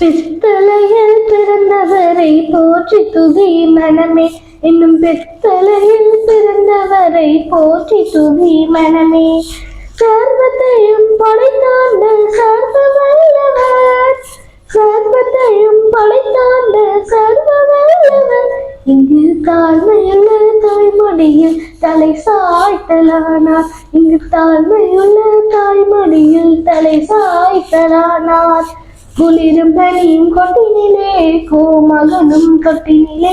பித்தளையில் பிறந்தவரை போற்றி துதி மனமே. இன்னும் பித்தளையில் பிறந்தவரை போற்றி துதி மனமே. சர்வத்தையும் படைத்தாண்ட சர்வ வல்லவர் சர்வத்தையும் படைத்தாண்ட சர்வ வல்லவர் இங்கு தாழ்மையுள்ள தாய்மடியில் தலை சாய்த்தலானார். இங்கு தாழ்மையுள்ள தாய்மடியில் தலை சாய்த்தலானார். குளிரும் பனியும் கொட்டினிலே கோமகனும் தொட்டினிலே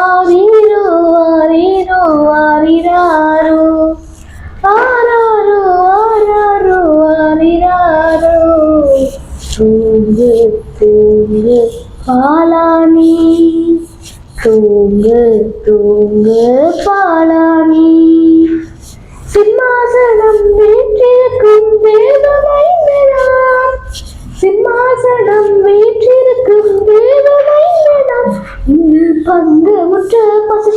ஆரீரோ ஆரீரோ ஆரிராரோ ஆராரோ ஆராரோ ஆரிராரோ தூங்கு தூங்கு பாலானி தூங்கு தூங்கு பாலானி பங்குமுற்ற பசு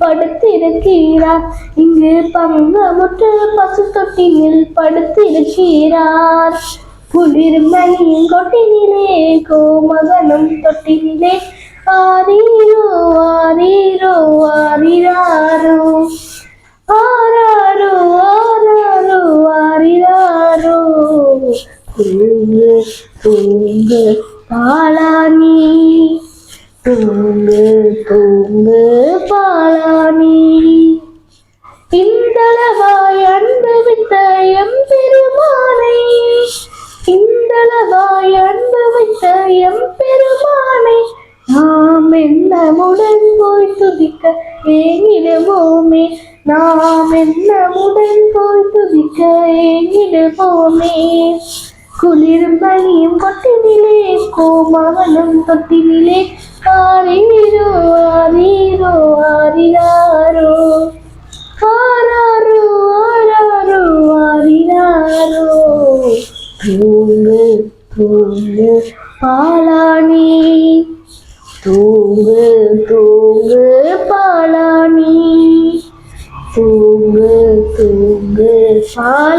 படுத்திருக்கிறார் இங்கு பங்குமுற்ற பசு தொட்டினில் படுத்திருக்கிறார். குளிரும் மணியும் கொட்டினிலே கோமகனும் தொட்டினிலே. ஆரீரோ ஆரீரோ ஆரிராரோ. ஆராரோ ஆராரோ ஆரிராரோ. தூங்கு தூங்கு பாலானி. தூங்கு தூங்கு பாலானி. இந்தளவாய் அன்பு அனுபவித்த எம் பெருமானை இந்தளவாய் அன்பு அனுபவித்த எம் பெருமானை நாம் என்னமுடன் போய் துதிக்க ஏங்கிடுவோமே நாம் என்னமுடன் போய் துதிக்க ஏங்கிடுவோமே குளிரும் பனியும் கொட்டினிலே கோமாவனும் தொட்டினிலே ஆரீரோ தூங்கு தூங்கு பாலானி தூங்கு தூங்கு பாலானி தூங்கு தூங்கு பாலானி